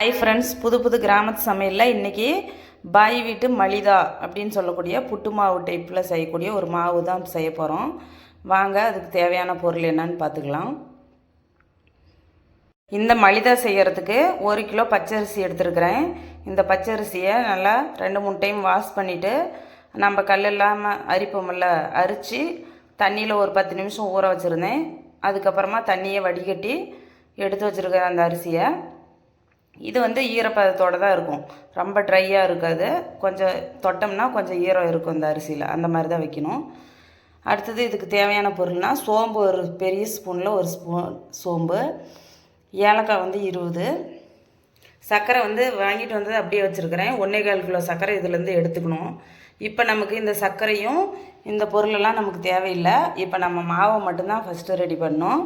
Hi friends புது புது கிராமத்து சமையலில் இன்றைக்கி பாய் வீட்டு மலிதா அப்படின்னு சொல்லக்கூடிய புட்டு மாவு டைப்பில் செய்யக்கூடிய ஒரு மாவு தான் செய்ய போகிறோம் வாங்க அதுக்கு தேவையான பொருள் என்னன்னு பார்த்துக்கலாம். இந்த மலிதா செய்கிறதுக்கு ஒரு கிலோ பச்சரிசி எடுத்துருக்கிறேன். இந்த பச்சரிசியை நல்லா ரெண்டு மூணு டைம் வாஷ் பண்ணிவிட்டு நம்ம கல் இல்லாமல் அரிப்போமில்ல அரித்து தண்ணியில் ஒரு பத்து நிமிஷம் ஊற வச்சுருந்தேன். அதுக்கப்புறமா தண்ணியை வடிகட்டி எடுத்து வச்சுருக்கேன் அந்த அரிசியை இது வந்து ஈரப்பதத்தோடு தான் இருக்கும். ரொம்ப ட்ரையாக இருக்காது. கொஞ்சம் தொட்டோம்னா கொஞ்சம் ஈரம் இருக்கும் இந்த அரிசியில். அந்த மாதிரி தான் வைக்கணும். அடுத்தது இதுக்கு தேவையான பொருள்னால் சோம்பு ஒரு பெரிய ஸ்பூனில் ஒரு ஸ்பூன் சோம்பு. ஏலக்காய் வந்து இருபது. சர்க்கரை வந்து வாங்கிட்டு வந்து அப்படியே வச்சுருக்கிறேன். ஒன்றே கால் கிலோ சர்க்கரை இதுலேருந்து எடுத்துக்கணும். இப்போ நமக்கு இந்த சர்க்கரையும் இந்த பொருளெல்லாம் நமக்கு தேவையில்லை. இப்போ நம்ம மாவை மட்டும்தான் ஃபஸ்ட்டு ரெடி பண்ணோம்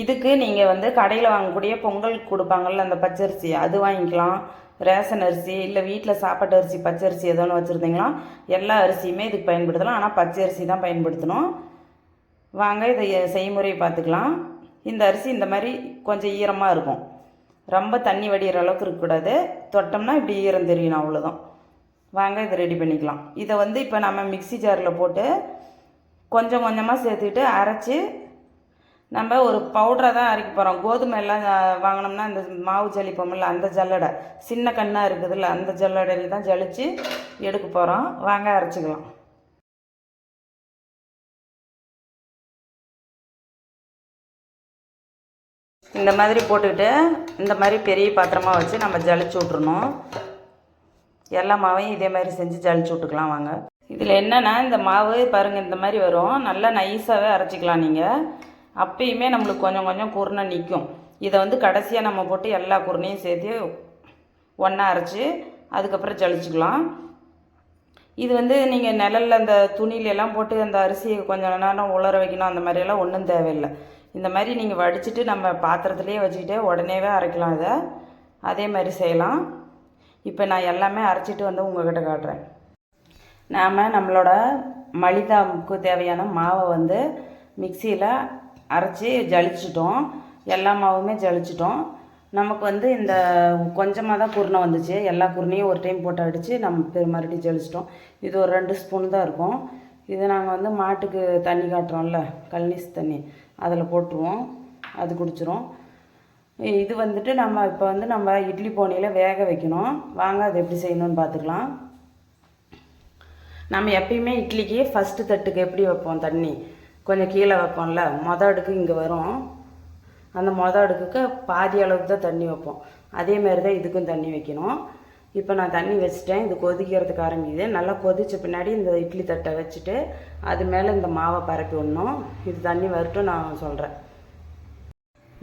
இதுக்கு நீங்கள் வந்து கடையில் வாங்கக்கூடிய பொங்கல் கொடுப்பாங்கள்ல அந்த பச்சரிசி. அது வாங்கிக்கலாம். ரேஷன் அரிசி இல்லை வீட்டில் சாப்பாட்டு அரிசி பச்சரிசி ஏதோ ஒன்று வச்சுருந்தீங்களா? எல்லா அரிசியுமே இதுக்கு பயன்படுத்தலாம். ஆனால் பச்சரிசி தான் பயன்படுத்தணும். வாங்க இதை செய்முறையை பார்த்துக்கலாம். இந்த அரிசி இந்த மாதிரி கொஞ்சம் ஈரமாக இருக்கும். ரொம்ப தண்ணி வடிகிற அளவுக்கு இருக்கக்கூடாது. தொட்டோம்னா இப்படி ஈரம் தெரியணும் அவ்வளோதான் வாங்க இதை ரெடி பண்ணிக்கலாம். இதை வந்து இப்போ நம்ம மிக்ஸி ஜாரில் போட்டு கொஞ்சம் கொஞ்சமாக சேர்த்துக்கிட்டு அரைச்சி நம்ம ஒரு பவுடரை தான் அரைக்க போகிறோம் கோதுமை எல்லாம் வாங்கினோம்னா அந்த மாவு ஜலிப்போம்ல அந்த ஜல்லடை. சின்ன கண்ணாக இருக்குதுல்ல அந்த ஜல்லடையில் தான் ஜலிச்சு எடுக்க போகிறோம் வாங்க அரைச்சிக்கலாம். இந்த மாதிரி போட்டுக்கிட்டு இந்த மாதிரி பெரிய பாத்திரமாக வச்சு நம்ம ஜலிச்சு விட்றணும் எல்லா மாவையும் இதே மாதிரி செஞ்சு ஜலிச்சு விட்டுக்கலாம் வாங்க. இதில் என்னென்னா இந்த மாவு பாருங்கள் இந்த மாதிரி வரும். நல்லா நைஸாகவே அரைச்சிக்கலாம் நீங்கள் அப்பயுமே நம்மளுக்கு கொஞ்சம் கொஞ்சம் குருணை நிற்கும் இதை வந்து கடைசியாக நம்ம போட்டு எல்லா குருணையும் சேர்த்து ஒன்றா அரைச்சி அதுக்கப்புறம் ஜலிச்சுக்கலாம். இது வந்து நீங்கள் நிழலில் அந்த துணியிலெல்லாம் போட்டு அந்த அரிசியை கொஞ்சம் நேரம் உலர வைக்கணும். அந்த மாதிரியெல்லாம் ஒன்றும் தேவையில்லை. இந்த மாதிரி நீங்கள் வடிச்சிட்டு நம்ம பாத்திரத்துலேயே வச்சுக்கிட்டே உடனேவே அரைக்கலாம் இதை. அதே மாதிரி செய்யலாம். இப்போ நான் எல்லாமே அரைச்சிட்டு வந்து உங்கள்கிட்ட காட்டுறேன். நாம் நம்மளோட மளிதாவுக்கு தேவையான மாவை வந்து மிக்சியில் அரைச்சி ஜலிச்சிட்டோம். எல்லா மாவுமே ஜலிச்சிட்டோம். நமக்கு வந்து இந்த கொஞ்சமாக தான் குருணை வந்துச்சு. எல்லா குருணையும் ஒரு டைம் போட்டு அடித்து நம்ம பெரு மறுபடியும் ஜலிச்சிட்டோம். இது ஒரு ரெண்டு ஸ்பூன் தான் இருக்கும். இது நாங்கள் வந்து மாட்டுக்கு தண்ணி காட்டுறோம்ல கல்நீஸ் தண்ணி அதில் போட்டுருவோம். அது குடிச்சிரும். இது வந்துட்டு நம்ம இப்போ வந்து நம்ம இட்லி போனியில் வேக வைக்கணும். வாங்க அது எப்படி செய்யணும்னு பார்த்துக்கலாம் நம்ம எப்பயுமே இட்லிக்கு ஃபஸ்ட்டு தட்டுக்கு எப்படி வைப்போம் தண்ணி? கொஞ்சம் கீழே வைப்போம்ல மொத அடுக்கு இங்கே வரும். அந்த மொத அடுக்குக்கு பாதி அளவுக்கு தான் தண்ணி வைப்போம். அதே மாதிரி தான் இதுக்கும் தண்ணி வைக்கணும். இப்போ நான் தண்ணி வச்சுட்டேன் இது கொதிக்கிறதுக்கு ஆரம்பிக்குது. நல்லா கொதித்த பின்னாடி இந்த இட்லி தட்டை வச்சுட்டு அது மேலே இந்த மாவை பரப்பி விடணும். இது தண்ணி வரட்டும் நான் சொல்கிறேன்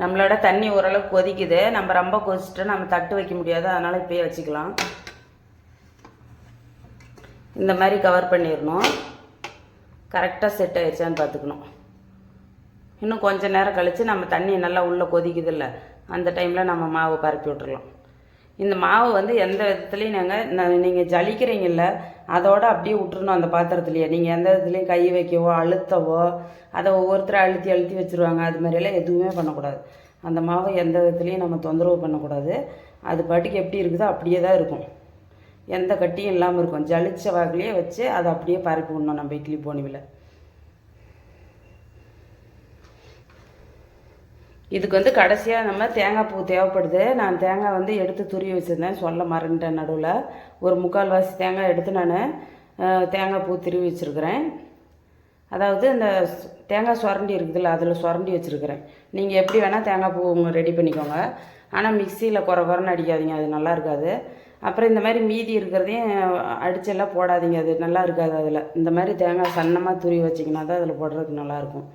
நம்மளோட தண்ணி ஓரளவுக்கு கொதிக்குது. நம்ம ரொம்ப கொதிச்சுட்டு நம்ம தட்டு வைக்க முடியாது. அதனால் இப்போயே வச்சுக்கலாம். இந்த மாதிரி கவர் பண்ணிடணும். கரெக்டாக செட் ஆயிடுச்சான்னு பார்த்துக்கணும் இன்னும் கொஞ்சம் நேரம் கழித்து நம்ம தண்ணி நல்லா உள்ளே கொதிக்குதில்ல அந்த டைமில் நம்ம மாவு பரப்பி விட்டுறலாம். இந்த மாவு வந்து எந்த விதத்துலையும் நாங்கள் நீங்கள் ஜலிக்கிறீங்கல்ல அதோட அப்படியே விட்டுறணும் அந்த பாத்திரத்துலையே. நீங்கள் எந்த விதத்துலையும் கை வைக்கவோ அழுத்தவோ அதை ஒவ்வொருத்தரும் அழுத்தி அழுத்தி வச்சுருவாங்க. அது மாதிரியெல்லாம் எதுவுமே பண்ணக்கூடாது. அந்த மாவை எந்த விதத்துலையும் நம்ம தொந்தரவு பண்ணக்கூடாது. அது பாட்டுக்கு எப்படி இருக்குதோ அப்படியே தான் இருக்கும். எந்த கட்டியும் இல்லாமல் இருக்கும். ஜலிச்ச வகையிலே வச்சு அதை அப்படியே பரப்பி விடணும் நம்ம இட்லி போனிவில். இதுக்கு வந்து கடைசியாக நம்ம தேங்காய் பூ தேவைப்படுது. நான் தேங்காய் வந்து எடுத்து துருவி வச்சுருந்தேன். சொல்ல மறந்துட்டேன் நடுவில். ஒரு முக்கால் வாசி தேங்காய் எடுத்து நான் தேங்காய் பூ திருவி வச்சுருக்கிறேன். அதாவது இந்த தேங்காய் சுரண்டி இருக்குதுல்ல அதில் சுரண்டி வச்சுருக்கிறேன். நீங்கள் எப்படி வேணால் தேங்காய் பூ ரெடி பண்ணிக்கோங்க. ஆனால் மிக்சியில் குறை குறைன்னு அடிக்காதீங்க. அது நல்லா இருக்காது. அப்புறம் இந்த மாதிரி மீதி இருக்கிறதையும் அடிச்செல்லாம் போடாதீங்க. அது நல்லா இருக்காது அதில். இந்த மாதிரி தேங்காய் சன்னமாக துருவி வச்சிங்கன்னா தான் அதில் போடுறதுக்கு நல்லாயிருக்கும்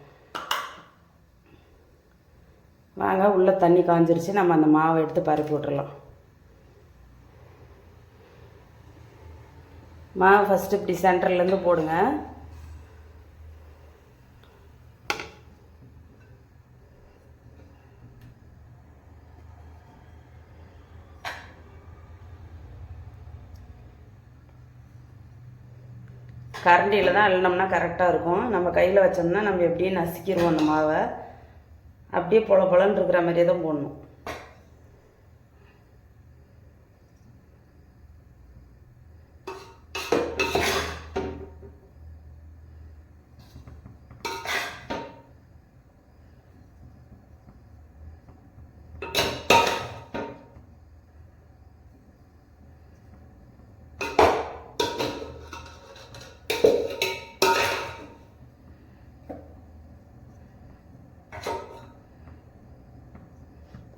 வாங்க உள்ளே தண்ணி காஞ்சிருச்சு. நம்ம அந்த மாவை எடுத்து பரப்பி விட்டுறலாம். மாவு ஃபஸ்ட்டு இப்படி சென்டர்லேருந்து போடுங்க. கரண்டியில் தான் அள்ளினோம்னா கரெக்டாக இருக்கும். நம்ம கையில் வச்சோம்னா நம்ம எப்படியும் நசுக்கிடுவோம் அந்த மாவை. அப்படியே பொல பொலன்னு இருக்கிற மாதிரியே தான் போடணும்.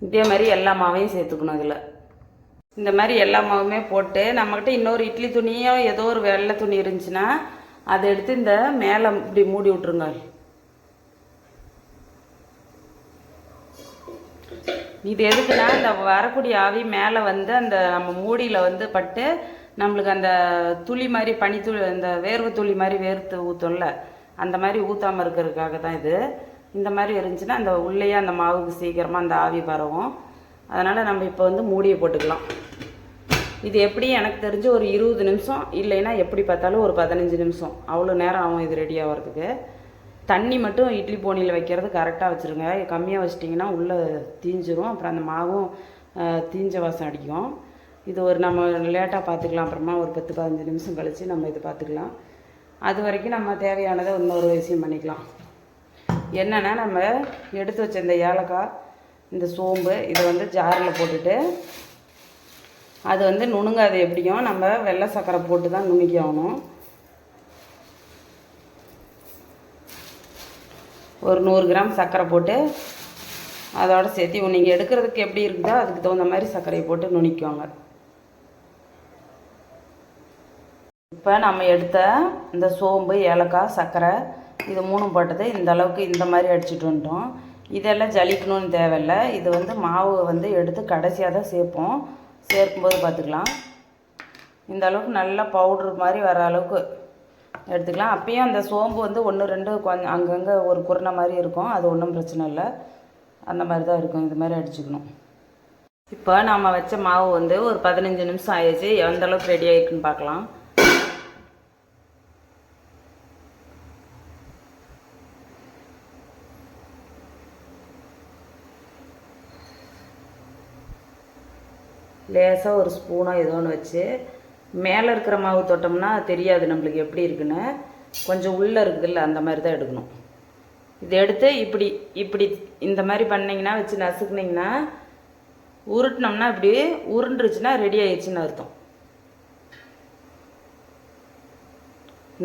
இதே மாதிரி எல்லா மாவையும் சேர்த்துக்கணும் அதில் இந்த மாதிரி எல்லா மாவுமே போட்டு நம்மக்கிட்ட இன்னொரு இட்லி துணியோ ஏதோ ஒரு வெள்ளை துணி இருந்துச்சுன்னா அதை எடுத்து இந்த மேலே இப்படி மூடி விட்ருங்க இது எதுக்குன்னா இந்த வரக்கூடிய ஆவி மேலே வந்து அந்த நம்ம மூடியில் வந்து பட்டு நம்மளுக்கு அந்த துளி மாதிரி பனித்துளி அந்த வேர்வை துளி மாதிரி வேர்த்து ஊற்றும்ல அந்த மாதிரி ஊற்றாமல் இருக்கிறதுக்காக தான் இது. இந்த மாதிரி இருந்துச்சுன்னா அந்த உள்ளேயே அந்த மாவுக்கு சீக்கிரமாக அந்த ஆவி பரவும். அதனால் நம்ம இப்போ வந்து மூடியை போட்டுக்கலாம். இது எப்படி எனக்கு தெரிஞ்சு ஒரு இருபது நிமிஷம் இல்லைன்னா எப்படி பார்த்தாலும் ஒரு பதினஞ்சு நிமிஷம். அவ்வளோ நேரம் ஆகும் இது ரெடி ஆகிறதுக்கு தண்ணி மட்டும் இட்லி போனியில் வைக்கிறது கரெக்டாக வச்சுருங்க. கம்மியாக வச்சிட்டிங்கன்னா உள்ளே தீஞ்சிரும். அப்புறம் அந்த மாவும் தீஞ்ச வாசம் அடிக்கும். இது ஒரு நம்ம லேட்டாக பார்த்துக்கலாம். அப்புறமா ஒரு பத்து பதினஞ்சு நிமிஷம் கழித்து நம்ம இது பார்த்துக்கலாம். அது வரைக்கும் நம்ம தேவையானதை இன்னொரு விஷயம் பண்ணிக்கலாம். என்னென்னா நம்ம எடுத்து வச்ச இந்த ஏலக்காய் இந்த சோம்பு இதை வந்து ஜாரில் போட்டுட்டு அது வந்து நுணுங்காது எப்படியும் நம்ம வெள்ளை சர்க்கரை போட்டு தான் நுணுக்கி ஆகணும் ஒரு நூறு கிராம் சர்க்கரை போட்டு அதோட சேர்த்து நீங்கள் எடுக்கிறதுக்கு எப்படி இருக்குதோ அதுக்கு தகுந்த மாதிரி சர்க்கரையை போட்டு நுணிக்குவாங்க இப்போ நம்ம எடுத்த இந்த சோம்பு ஏலக்காய் சர்க்கரை இது மூணும் போட்டது. இந்த அளவுக்கு இந்த மாதிரி அடிச்சுட்டு வந்துட்டோம். இதெல்லாம் ஜலிக்கணும்னு தேவையில்லை. இது வந்து மாவு வந்து எடுத்து கடைசியாக தான் சேர்ப்போம். சேர்க்கும்போது பார்த்துக்கலாம். இந்த அளவுக்கு நல்லா பவுட்ரு மாதிரி வர அளவுக்கு எடுத்துக்கலாம். அப்பயும் அந்த சோம்பு வந்து ஒன்று ரெண்டு கொஞ்சம் அங்கங்கே ஒரு குருணை மாதிரி இருக்கும். அது ஒன்றும் பிரச்சனை இல்லை. அந்த மாதிரி தான் இருக்கும். இது மாதிரி அடிச்சுக்கணும். இப்போ நம்ம வச்ச மாவு வந்து ஒரு பதினஞ்சு நிமிஷம் ஆயிடுச்சு. எந்த அளவுக்கு ரெடி ஆகிருக்குன்னு பார்க்கலாம். லேசாக ஒரு ஸ்பூனோ ஏதோ ஒன்று வச்சு மேலே இருக்கிற மாவு தொட்டோம்னா தெரியாது நம்மளுக்கு எப்படி இருக்குன்னு. கொஞ்சம் உள்ளே இருக்குதுல்ல அந்த மாதிரி தான் எடுக்கணும். இதை எடுத்து இப்படி இப்படி இந்த மாதிரி பண்ணிங்கன்னா வச்சு நசுக்குனிங்கன்னா உருட்டினோம்னா இப்படி உருண்டுருச்சுன்னா ரெடி ஆயிடுச்சுன்னு அர்த்தம்.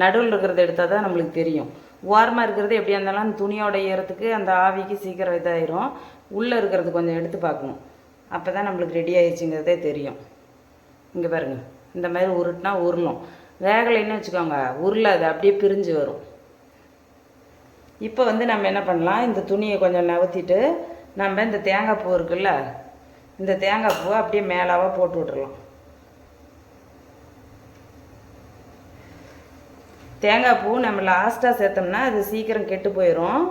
நடுவில் இருக்கிறத எடுத்தால் தான் நம்மளுக்கு தெரியும். ஓரமாக இருக்கிறது எப்படியா இருந்தாலும் அந்த துணியோட ஈரத்துக்கு அந்த ஆவிக்கு சீக்கிரம் இதாயிரும். உள்ளே இருக்கிறது கொஞ்சம் எடுத்து பார்க்கணும். அப்போ தான் நம்மளுக்கு ரெடி ஆயிடுச்சுங்கிறதே தெரியும். இங்கே பாருங்க. இந்த மாதிரி உருட்டினா உருளும். வேகலைன்னு வச்சுக்கோங்க. உருளாது. அப்படியே பிரிஞ்சு வரும். இப்போ வந்து நம்ம என்ன பண்ணலாம்? இந்த துணியை கொஞ்சம் நவுத்திட்டு நம்ம இந்த தேங்காய் பூ இருக்குல்ல இந்த தேங்காய் பூவை அப்படியே மேலாவாக போட்டு விட்றலாம் தேங்காய் பூ நம்ம லாஸ்ட்டாக சேர்த்தோம்னா அது சீக்கிரம் கெட்டு போயிடும்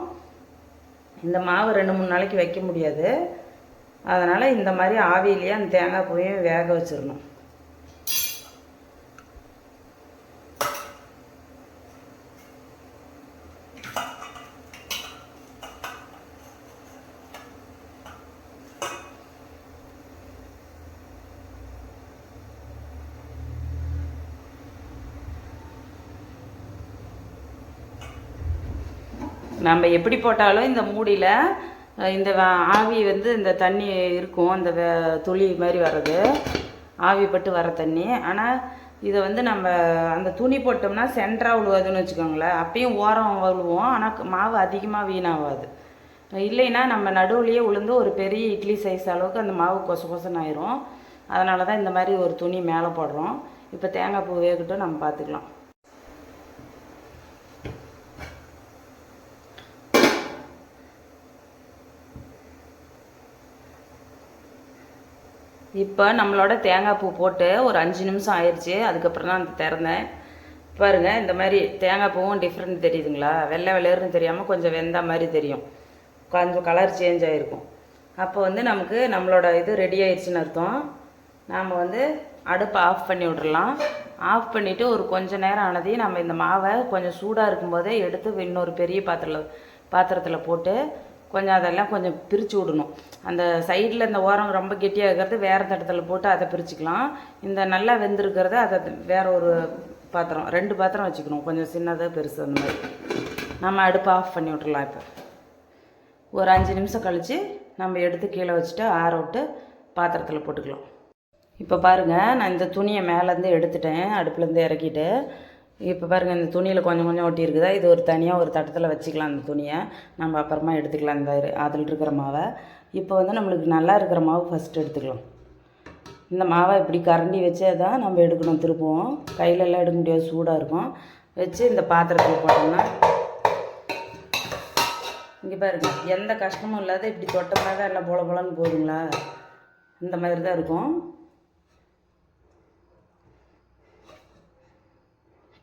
இந்த மாவு ரெண்டு மூணு நாளைக்கு வைக்க முடியாது. அதனால் இந்த மாதிரி ஆவியிலேயே அந்த தேங்காய் பூவையும் வேக வச்சிடணும். நம்ம எப்படி போட்டாலும் இந்த மூடியில் இந்த ஆவி வந்து இந்த தண்ணி இருக்கும் அந்த துளி மாதிரி வர்றது. ஆவி பட்டு வர தண்ணி. ஆனால் இதை வந்து நம்ம அந்த துணி போட்டோம்னா சென்டராக விழுவாதுன்னு வச்சுக்கோங்களேன். அப்பயும் ஓரம் விழுவோம் ஆனால் மாவு அதிகமாக வீணாகாது இல்லைன்னா நம்ம நடுவுலையே உளுந்து ஒரு பெரிய இட்லி சைஸ் அளவுக்கு அந்த மாவு கொச கொசன்னு ஆயிரும். அதனால தான் இந்த மாதிரி ஒரு துணி மேலே போடுறோம். இப்போ தேங்காய் பூ வேகட்டும் நம்ம பார்த்துக்கலாம் இப்போ நம்மளோட தேங்காய் பூ போட்டு ஒரு அஞ்சு நிமிஷம் ஆயிடுச்சு அதுக்கப்புறம் தான் அந்த திறந்தேன். பாருங்கள் இந்த மாதிரி தேங்காய் பூவும் டிஃப்ரெண்ட் தெரியுதுங்களா? வெள்ளை வெள்ளையர்னு தெரியாமல் கொஞ்சம் வெந்த மாதிரி தெரியும். கொஞ்சம் கலர் சேஞ்ச் ஆகிருக்கும் அப்போ வந்து நமக்கு நம்மளோட இது ரெடி ஆயிடுச்சுன்னு அர்த்தம். நாம் வந்து அடுப்பை ஆஃப் பண்ணி விட்றலாம் ஆஃப் பண்ணிவிட்டு ஒரு கொஞ்சம் நேரம் ஆனதையும் நம்ம இந்த மாவை கொஞ்சம் சூடாக இருக்கும்போதே எடுத்து இன்னொரு பெரிய பாத்திரத்தில் பாத்திரத்தில் போட்டு கொஞ்சம் அதெல்லாம் கொஞ்சம் பிரித்து விடணும். அந்த சைடில் இந்த ஓரம் ரொம்ப கெட்டியாக இருக்கிறது வேறு தட்டத்தில் போட்டு அதை பிரிச்சுக்கலாம். இந்த நல்லா வெந்திருக்கிறத அதை வேற ஒரு பாத்திரம் ரெண்டு பாத்திரம் வச்சுக்கணும். கொஞ்சம் சின்னதாக பெருசு அந்த மாதிரி. நம்ம அடுப்பை ஆஃப் பண்ணி விட்றலாம் இப்போ. ஒரு அஞ்சு நிமிஷம் கழித்து நம்ம எடுத்து கீழே வச்சுட்டு ஆற விட்டு பாத்திரத்தில் போட்டுக்கலாம். இப்போ பாருங்கள் நான் இந்த துணியை மேலேருந்து எடுத்துட்டேன் அடுப்புலேருந்து இறக்கிட்டு. இப்போ பாருங்கள் இந்த துணியில் கொஞ்சம் கொஞ்சம் ஒட்டி இருக்குதா இது ஒரு தனியாக ஒரு தட்டத்தில் வச்சுக்கலாம் அந்த துணியை. நம்ம அப்புறமா எடுத்துக்கலாம் இந்த அதில் இருக்கிற மாவை. இப்போ வந்து நம்மளுக்கு நல்லா இருக்கிற மாவு ஃபஸ்ட்டு எடுத்துக்கலாம். இந்த மாவை இப்படி கரண்டி வச்சே தான் நம்ம எடுக்கணும் திருப்பவும். கையிலெல்லாம் எடுக்க முடியாது சூடாக இருக்கும். வச்சு இந்த பாத்திரத்தில் போட்டோம்னா இங்கே பாருங்க எந்த கஷ்டமும் இல்லாத இப்படி தொட்டமாக எல்லாம் போல போலன்னு போதுங்களா? இந்த மாதிரி தான் இருக்கும்.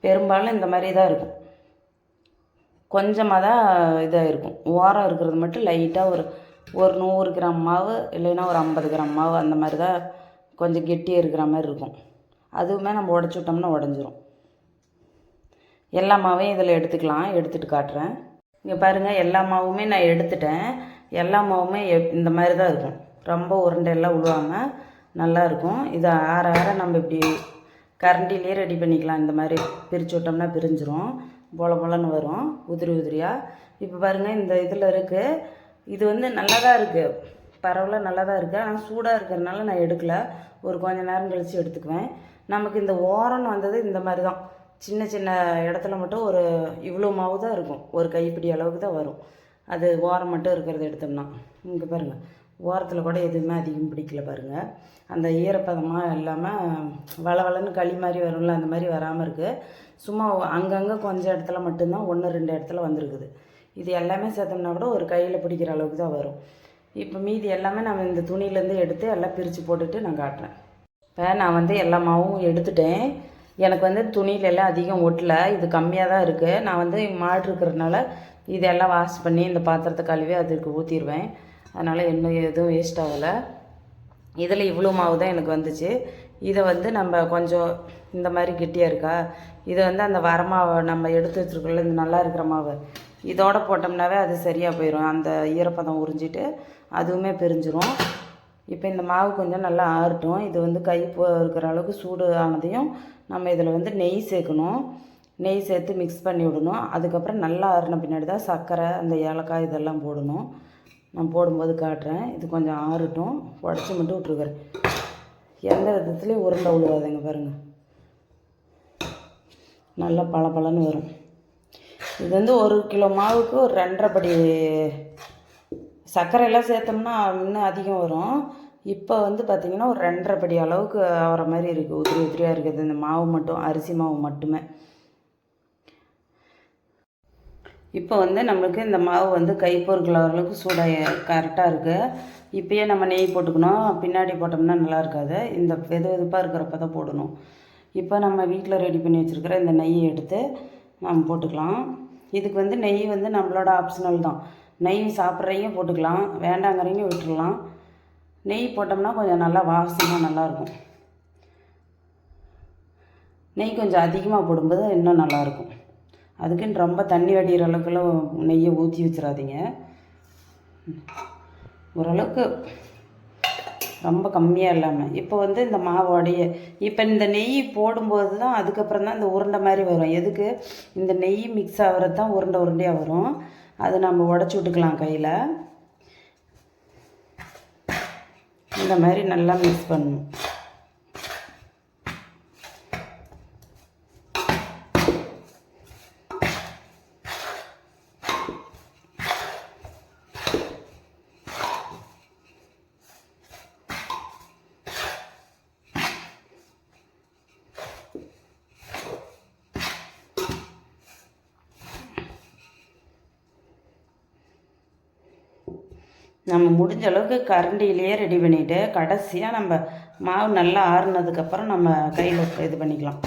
பெரும்பாலும் இந்த மாதிரி தான் இருக்கும். கொஞ்சமாக தான் இதாக இருக்கும். ஓரம் இருக்கிறது மட்டும் லைட்டாக ஒரு ஒரு நூறு கிராம் மாவு இல்லைன்னா ஒரு ஐம்பது கிராம் மாவு அந்த மாதிரி தான் கொஞ்சம் கெட்டியாக இருக்கிற மாதிரி இருக்கும். அதுவுமே நம்ம உடச்சி விட்டோம்னா உடஞ்சிரும். எல்லா மாவையும் இதில் எடுத்துக்கலாம். எடுத்துகிட்டு காட்டுறேன். இங்கே பாருங்கள் எல்லா மாவுமே நான் எடுத்துட்டேன். எல்லா மாவுமே இந்த மாதிரி தான் இருக்கும். ரொம்ப உருண்டையெல்லாம் விழுவாமல் நல்லாயிருக்கும் இதை ஆற ஆற நம்ம இப்படி கரண்டிலே ரெடி பண்ணிக்கலாம். இந்த மாதிரி பிரித்து விட்டோம்னா பிரிஞ்சிரும். போல போலன்னு வரும். உதிரி உதிரியாக இப்போ பாருங்கள் இந்த இதில் இருக்குது இது வந்து நல்லா தான் இருக்குது பரவாயில்ல நல்லா தான் இருக்குது ஆனால் சூடாக இருக்கிறதுனால நான் எடுக்கலை. ஒரு கொஞ்சம் நேரம் கழித்து எடுத்துக்குவேன். நமக்கு இந்த ஓரம்னு வந்தது இந்த மாதிரி தான் சின்ன சின்ன இடத்துல மட்டும் ஒரு இவ்வளோ மாவு தான் இருக்கும். ஒரு கைப்பிடி அளவுக்கு தான் வரும். அது ஓரம் மட்டும் இருக்கிறத எடுத்தோம்னா. இங்கே பாருங்கள் ஓரத்தில் கூட எதுவுமே அதிகம் பிடிக்கல பாருங்கள் அந்த ஈரப்பதமாக இல்லாமல் வளவளன்னு களி மாதிரி வரும்ல அந்த மாதிரி வராமல் இருக்குது சும்மா அங்கங்கே கொஞ்சம் இடத்துல மட்டும்தான் ஒன்று ரெண்டு இடத்துல வந்திருக்குது. இது எல்லாமே சேர்த்தோம்னா கூட ஒரு கையில் பிடிக்கிற அளவுக்கு தான் வரும். இப்போ மீதி எல்லாமே நம்ம இந்த துணியிலேருந்து எடுத்து எல்லாம் பிரித்து போட்டுட்டு நான் காட்டுறேன். இப்போ நான் வந்து எல்லா மாவும் எடுத்துட்டேன். எனக்கு வந்து துணியில எல்லாம் அதிகம் ஒட்டல இது கம்மியாக தான் இருக்குது நான் வந்து மாடு இருக்கிறதுனால இதெல்லாம் வாஷ் பண்ணி இந்த பாத்திரத்தை கழுவி அதுக்கு ஊற்றிடுவேன் அதனால் இன்னும் எதுவும் வேஸ்ட் ஆகலை. இதில் இவ்வளோ மாவு தான் எனக்கு வந்துச்சு. இதை வந்து நம்ம கொஞ்சம் இந்த மாதிரி கெட்டியாக இருக்கா? இதை வந்து அந்த வரமாவை நம்ம எடுத்து வச்சுருக்கோம்ல இந்த நல்லா இருக்கிற மாவு இதோட போட்டோம்னாவே அது சரியாக போயிடும் அந்த ஈரப்பதம் உறிஞ்சிட்டு அதுவுமே பிரிஞ்சிரும். இப்போ இந்த மாவு கொஞ்சம் நல்லா ஆறட்டும். இது வந்து கை போ இருக்கிற அளவுக்கு சூடு ஆனதையும் நம்ம இதில் வந்து நெய் சேர்க்கணும். நெய் சேர்த்து மிக்ஸ் பண்ணி விடணும். அதுக்கப்புறம் நல்லா ஆறின பின்னாடி தான் சர்க்கரை அந்த ஏலக்காய் இதெல்லாம் போடணும். நான் போடும்போது காட்டுறேன். இது கொஞ்சம் ஆறட்டும். உடச்சி மட்டும் விட்ருக்குறேன் எந்த விதத்துலேயும் உருண்டை விழுவாதுங்க பாருங்கள் நல்லா பளபளன்னு வரும். இது வந்து ஒரு கிலோ மாவுக்கு ஒரு ரெண்டரை படி சர்க்கரையெல்லாம் சேர்த்தோம்னா இன்னும் அதிகம் வரும். இப்போ வந்து பார்த்திங்கன்னா ஒரு ரெண்டரை படி அளவுக்கு ஆகிற மாதிரி இருக்குது உதிரி உதிரியாக இருக்குது. இந்த மாவு மட்டும் அரிசி மாவு மட்டுமே. இப்போ வந்து நம்மளுக்கு இந்த மாவு வந்து கை பொறுக்கிற அளவுக்கு சூடாக கரெக்டாக இருக்குது இப்பயே நம்ம நெய் போட்டுக்கணும். பின்னாடி போட்டோம்னா நல்லா இருக்காது. இந்த வெது வெதுப்பாக இருக்கிறப்ப தான் போடணும். இப்போ நம்ம வீட்டில் ரெடி பண்ணி வச்சுருக்கிற இந்த நெய்யை எடுத்து நம்ம போட்டுக்கலாம். இதுக்கு வந்து நெய் வந்து நம்மளோட ஆப்ஷனல் தான். நெய் சாப்பிட்றவங்க போட்டுக்கலாம். வேண்டாங்கிறவங்க விட்டுடலாம். நெய் போட்டோம்னா கொஞ்சம் நல்லா வாசமாக நல்லாயிருக்கும் நெய் கொஞ்சம் அதிகமாக போடும்போது இன்னும் நல்லாயிருக்கும் அதுக்குன்னு ரொம்ப தண்ணி வடிகிற அளவுக்குலாம் நெய்யை ஊற்றி வச்சிடாதீங்க. ஓரளவுக்கு ரொம்ப கம்மியாக இல்லாமல் இப்போ வந்து இந்த மாவோடைய இப்போ இந்த நெய் போடும்போது தான் அதுக்கப்புறம் தான் இந்த உருண்டை மாதிரி வரும். எதுக்கு? இந்த நெய் மிக்ஸ் ஆகிறது தான் உருண்டை உருண்டையாக வரும். அது நம்ம உடச்சி விட்டுக்கலாம் கையில். இந்த மாதிரி நல்லா மிக்ஸ் பண்ணணும். நம்ம முடிஞ்ச அளவுக்கு கரண்டிலேயே ரெடி பண்ணிவிட்டு கடைசியாக நம்ம மாவு நல்லா ஆறுனதுக்கப்புறம் நம்ம கையில் இது பண்ணிக்கலாம்.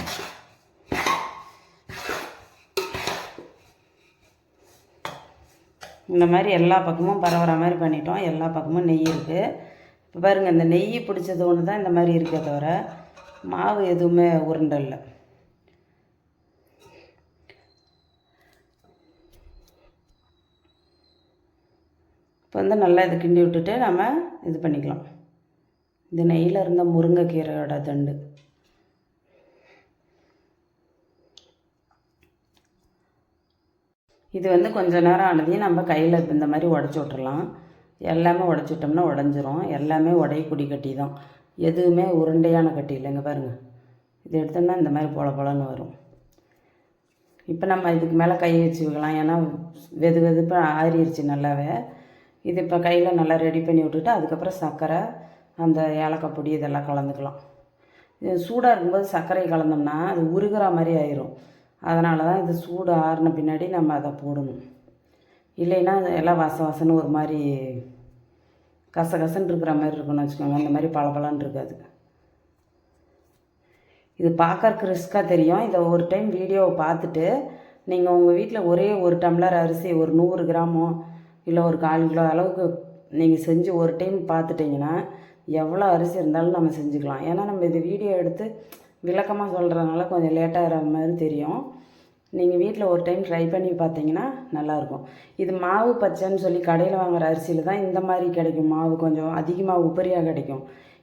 இந்த மாதிரி எல்லா பக்கமும் பரவுற மாதிரி பண்ணிட்டோம். எல்லா பக்கமும் நெய் இருக்குது இப்போ பாருங்கள் இந்த நெய் பிடிச்சது ஒன்று தான் இந்த மாதிரி இருக்கே தவிர மாவு எதுவுமே உருண்டை இல்லை இப்போ வந்து நல்லா இது கிண்டி விட்டுட்டு நம்ம இது பண்ணிக்கலாம். இது நெய்யில் இருந்த முருங்கைக்கீரையோட தண்டு. இது வந்து கொஞ்ச நேரம் ஆனதையும் நம்ம கையில் இந்த மாதிரி உடச்சி விட்டுறலாம். எல்லாமே உடச்சி விட்டோம்னா உடஞ்சிரும். எல்லாமே உடைய கட்டி தான். எதுவுமே உருண்டையான கட்டி இல்லைங்க பாருங்கள் இது எடுத்தோம்னா இந்த மாதிரி பொல பொலன்னு வரும். இப்போ நம்ம இதுக்கு மேலே கை வச்சு வைக்கலாம். ஏன்னா வெது வெதுப்பாக ஆறிடுச்சு நல்லாவே. இது இப்போ கையில் நல்லா ரெடி பண்ணி விட்டுட்டு அதுக்கப்புறம் சர்க்கரை அந்த ஏலக்காய் பொடி இதெல்லாம் கலந்துக்கலாம். சூடாக இருக்கும்போது சர்க்கரை கலந்தோம்னா அது உருகிற மாதிரி ஆயிரும். அதனால தான் இது சூடு ஆறின பின்னாடி நம்ம அதை போடணும். இல்லைன்னா எல்லாம் வச வசன்னு ஒரு மாதிரி கசகசன்னு இருக்கிற மாதிரி இருக்குன்னு வச்சுக்கோங்க. அந்த மாதிரி பளபளன்னு இருக்காது. இது பார்க்கறக்கு ரிஸ்க்காக தெரியும். இதை ஒரு டைம் வீடியோவை பார்த்துட்டு நீங்கள் உங்கள் வீட்டில் ஒரே ஒரு டம்ளர் அரிசி ஒரு நூறு கிராமோ இல்லை ஒரு கால் கிலோ அளவுக்கு நீங்கள் செஞ்சு ஒரு டைம் பார்த்துட்டிங்கன்னா எவ்வளோ அரிசி இருந்தாலும் நம்ம செஞ்சுக்கலாம். ஏன்னா நம்ம இது வீடியோ எடுத்து விளக்கமாக சொல்கிறதுனால கொஞ்சம் லேட்டாகிற மாதிரி தெரியும். நீங்கள் வீட்டில் ஒரு டைம் ட்ரை பண்ணி பார்த்தீங்கன்னா நல்லாயிருக்கும் இது மாவு பச்சைன்னு சொல்லி கடையில் வாங்குற அரிசியில் தான் இந்த மாதிரி கிடைக்கும். மாவு கொஞ்சம் அதிகமாக உபரியாக கிடைக்கும்.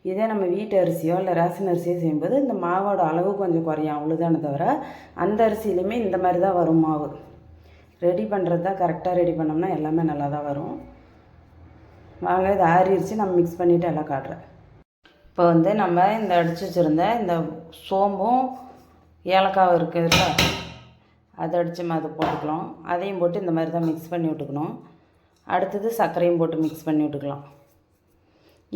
இதே நம்ம வீட்டு அரிசியோ இல்லை ரேஷன் அரிசியோ செய்யும்போது இந்த மாவோட அளவு கொஞ்சம் குறையும். அவ்வளோதானே தவிர அந்த அரிசியிலையுமே இந்த மாதிரி தான் வரும் மாவு. ரெடி பண்ணுறது தான் கரெக்டாக ரெடி பண்ணோம்னா எல்லாமே நல்லா தான் வரும். வாங்க இது ஆறிடுச்சு நம்ம மிக்ஸ் பண்ணிவிட்டு எல்லாம் காட்டுறேன். இப்போ வந்து நம்ம இந்த அடித்து வச்சுருந்த இந்த சோம்பும் ஏலக்காவும் இருக்குதுல்ல அதை அடித்து அதை போட்டுக்கலாம். அதையும் போட்டு இந்த மாதிரி தான் மிக்ஸ் பண்ணி விட்டுக்கணும். அடுத்தது சர்க்கரையும் போட்டு மிக்ஸ் பண்ணி விட்டுக்கலாம்.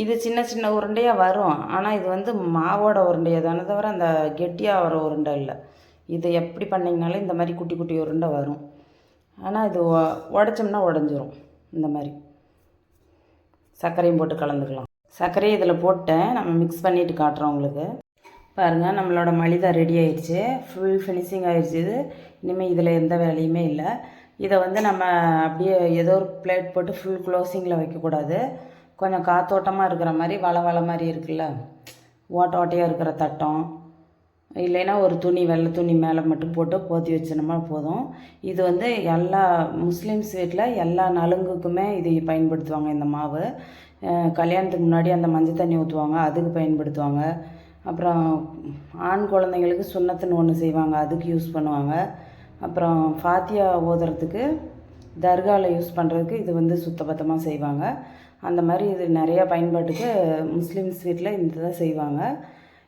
இது சின்ன சின்ன உருண்டையாக வரும். ஆனால் இது வந்து மாவோட உருண்டையாக தானே தவிர அந்த கெட்டியாக வர உருண்டை இல்லை. இது எப்படி பண்ணிங்கனாலும் இந்த மாதிரி குட்டி குட்டி உருண்டை வரும். ஆனால் இது உ- உடைச்சோம்னா உடஞ்சிரும். இந்த மாதிரி. சர்க்கரையும் போட்டு கலந்துக்கலாம். சர்க்கரையை இதில் போட்டேன். நம்ம மிக்ஸ் பண்ணிட்டு காட்டுறோம் உங்களுக்கு. பாருங்கள் நம்மளோட மலிதா ரெடி ஆயிடுச்சு. ஃபுல் ஃபினிஷிங் ஆயிடுச்சு இது. இனிமேல் இதில் எந்த வேலையுமே இல்லை. இதை வந்து நம்ம அப்படியே ஏதோ ஒரு பிளேட் போட்டு ஃபுல் க்ளோசிங்கில் வைக்கக்கூடாது கொஞ்சம் காத்தோட்டமாக இருக்கிற மாதிரி வள வள மாதிரி இருக்குல்ல. ஓட்ட ஓட்டையாக இருக்கிற தட்டம். இல்லைன்னா ஒரு துணி வெள்ளை துணி மேலே மட்டும் போட்டு போத்தி வச்சோம்னா போதும். இது வந்து எல்லா முஸ்லீம்ஸ் வீட்டில் எல்லா நலுங்குக்குமே இது பயன்படுத்துவாங்க இந்த மாவு. கல்யாணத்துக்கு முன்னாடி அந்த மஞ்சள் தண்ணி ஊற்றுவாங்க அதுக்கு பயன்படுத்துவாங்க. அப்புறம் ஆண் குழந்தைங்களுக்கு சுண்ணத்துன்னு ஒன்று செய்வாங்க அதுக்கு யூஸ் பண்ணுவாங்க. அப்புறம் ஃபாத்தியா ஓதுறதுக்கு தர்காவில் யூஸ் பண்ணுறதுக்கு இது வந்து சுத்தபத்தமாக செய்வாங்க. அந்த மாதிரி இது நிறையா பயன்பாட்டுக்கு முஸ்லீம்ஸ் வீட்டில் இந்த தான் செய்வாங்க.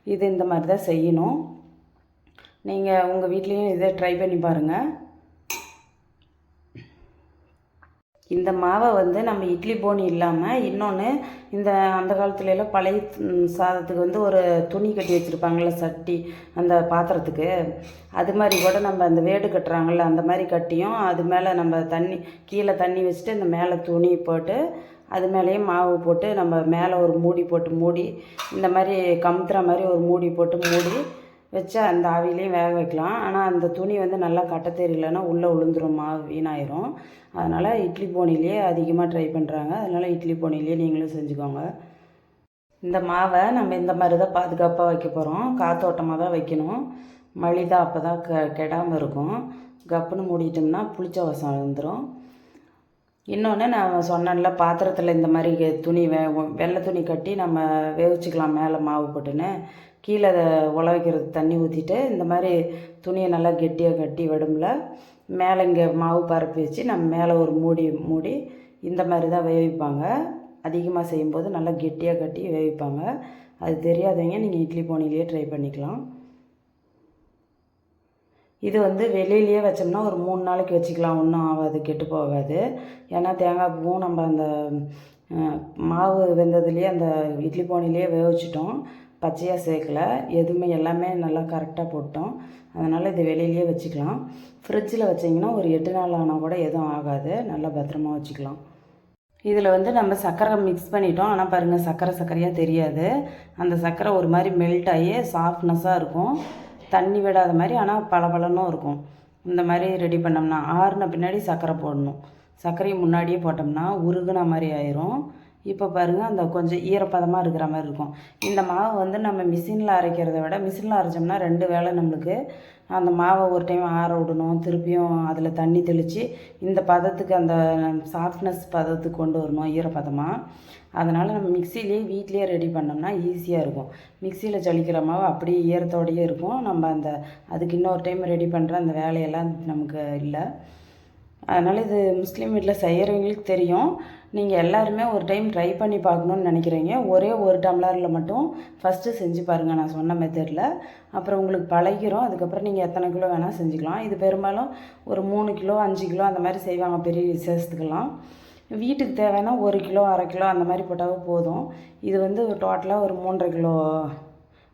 இது இந்த மாதிரி தான் செய்யணும். நீங்கள் உங்கள் வீட்லேயும் இதை ட்ரை பண்ணி பாருங்கள் இந்த மாவை வந்து நம்ம இட்லி போனி இல்லாமல் இன்னொன்று இந்த அந்த காலத்துல எல்லாம் பழைய சாதத்துக்கு வந்து ஒரு துணி கட்டி வச்சுருப்பாங்கள்ல சட்டி அந்த பாத்திரத்துக்கு. அது மாதிரி கூட நம்ம அந்த வேடு கட்டுறாங்கள்ல அந்த மாதிரி கட்டியும் அது மேலே நம்ம தண்ணி கீழே தண்ணி வச்சுட்டு இந்த மேலே துணி போட்டு அது மேலேயும் மாவு போட்டு நம்ம மேலே ஒரு மூடி போட்டு மூடி இந்த மாதிரி கமுத்துற மாதிரி ஒரு மூடி போட்டு மூடி வச்சு அந்த ஆவிலையும் வேக வைக்கலாம். ஆனால் அந்த துணி வந்து நல்லா கட்ட தெரியலன்னா உள்ளே உளுந்துரும் மாவு வீணாயிரும். அதனால் இட்லி போனிலேயே அதிகமாக ட்ரை பண்ணுறாங்க அதனால் இட்லி போனிலேயே நீங்களும் செஞ்சுக்கோங்க. இந்த மாவை நம்ம இந்த மாதிரி தான் பாதுகாப்பாக வைக்க போகிறோம் காத்தோட்டமாக தான் வைக்கணும். மலிதா அப்போ தான் க கெடாமல் இருக்கும். கப்புன்னு மூடிட்டோம்னா புளிச்ச வசம் வந்துடும் இன்னொன்று நான் சொன்னேன்ல பாத்திரத்தில் இந்த மாதிரி துணி வே வெள்ளை துணி கட்டி நம்ம வேவிச்சிக்கலாம் மேலே மாவு போட்டுன்னு. கீழே அதை உல வைக்கிறது தண்ணி ஊற்றிட்டு இந்த மாதிரி துணியை நல்லா கெட்டியாக கட்டி விடும்ல. மேலே இங்கே மாவு பரப்பி வச்சு நம்ம மேலே ஒரு மூடி மூடி இந்த மாதிரி தான் வேவிப்பாங்க. அதிகமாக செய்யும்போது நல்லா கெட்டியாக கட்டி வேவிப்பாங்க. அது தெரியாதவங்க நீங்கள் இட்லி போனிலேயே ட்ரை பண்ணிக்கலாம். இது வந்து வெளியிலேயே வச்சோம்னா ஒரு மூணு நாளைக்கு வச்சுக்கலாம். ஒன்றும் ஆகாது கெட்டு போகாது. ஏன்னா தேங்காய் பூவும் நம்ம அந்த மாவு வெந்ததுலேயே அந்த இட்லி பானையிலேயே வேவிச்சிட்டோம். பச்சையாக சேர்க்கல. எதுவுமே எல்லாமே நல்லா கரெக்டாக போட்டோம். அதனால் இது வெளியிலேயே வச்சுக்கலாம். ஃப்ரிட்ஜில் வச்சிங்கன்னா ஒரு எட்டு நாள் ஆனால் கூட எதுவும் ஆகாது. நல்லா பத்திரமா வச்சுக்கலாம். இதில் வந்து நம்ம சர்க்கரை மிக்ஸ் பண்ணிட்டோம். ஆனால் பாருங்கள் சர்க்கரை சர்க்கரையாக தெரியாது. அந்த சர்க்கரை ஒரு மாதிரி மெல்ட் ஆகி சாஃப்ட்னஸாக இருக்கும். தண்ணி விடாத மாதிரி ஆனால் பளபளன்னும் இருக்கும். இந்த மாதிரி ரெடி பண்ணோம்னா ஆறுன பின்னாடி சர்க்கரை போடணும். சர்க்கரையை முன்னாடியே போட்டோம்னா உருகுன மாதிரி ஆயிரும். இப்போ பாருங்கள் அந்த கொஞ்சம் ஈரப்பதமாக இருக்கிற மாதிரி இருக்கும். இந்த மாவு வந்து நம்ம மிஷினில் அரைக்கிறத விட மிஷினில் அரைச்சோம்னா ரெண்டு வேளை நம்மளுக்கு அந்த மாவை ஒரு டைம் ஆற விடணும். திருப்பியும் அதில் தண்ணி தெளித்து இந்த பதத்துக்கு அந்த சாஃப்ட்னஸ் பதத்துக்கு கொண்டு வரணும் ஈரப்பதமாக அதனால் நம்ம மிக்சிலேயே வீட்லேயே ரெடி பண்ணோம்னா ஈஸியாக இருக்கும். மிக்சியில் ஜலிக்கிற மாவு அப்படியே ஈரத்தோடையே இருக்கும். நம்ம அந்த அதுக்கு இன்னொரு டைம் ரெடி பண்ணுற அந்த வேலையெல்லாம் நமக்கு இல்லை. அதனால் இது முஸ்லீம் வீட்டில் செய்கிறவங்களுக்கு தெரியும். நீங்கள் எல்லாருமே ஒரு டைம் ட்ரை பண்ணி பார்க்கணுன்னு நினைக்கிறீங்க. ஒரே ஒரு டம்ளரில் மட்டும் ஃபஸ்ட்டு செஞ்சு பாருங்கள் நான் சொன்ன மெத்தடில் அப்புறம் உங்களுக்கு பழகிரும். அதுக்கப்புறம் நீங்கள் எத்தனை கிலோ வேணால் செஞ்சுக்கலாம். இது பெரும்பாலும் ஒரு மூணு கிலோ அஞ்சு கிலோ அந்த மாதிரி செய்வாங்க பெரிய விசேஷத்துக்கெல்லாம். வீட்டுக்கு தேவைன்னா ஒரு கிலோ அரை கிலோ அந்த மாதிரி போட்டாவே போதும். இது வந்து டோட்டலாக ஒரு மூன்றரை கிலோ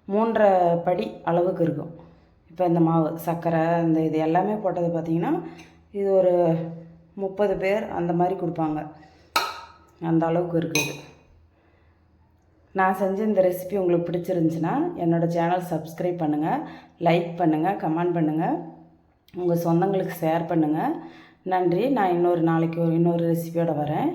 மூன்றரை படி அளவுக்கு இருக்கும். இப்போ இந்த மாவு சர்க்கரை இந்த இது எல்லாமே போட்டது பார்த்திங்கன்னா இது ஒரு முப்பது பேர் அந்த மாதிரி கொடுப்பாங்க. அந்த அளவுக்கு இருக்குது. நான் செஞ்ச இந்த ரெசிபி உங்களுக்கு பிடிச்சிருந்துச்சுன்னா என்னோடய சேனல் சப்ஸ்கிரைப் பண்ணுங்கள் லைக் பண்ணுங்கள் கமெண்ட் பண்ணுங்கள் உங்கள் சொந்தங்களுக்கு ஷேர் பண்ணுங்கள் நன்றி. நான் இன்னொரு நாளைக்கு ஒரு இன்னொரு ரெசிபியோடு வரேன்.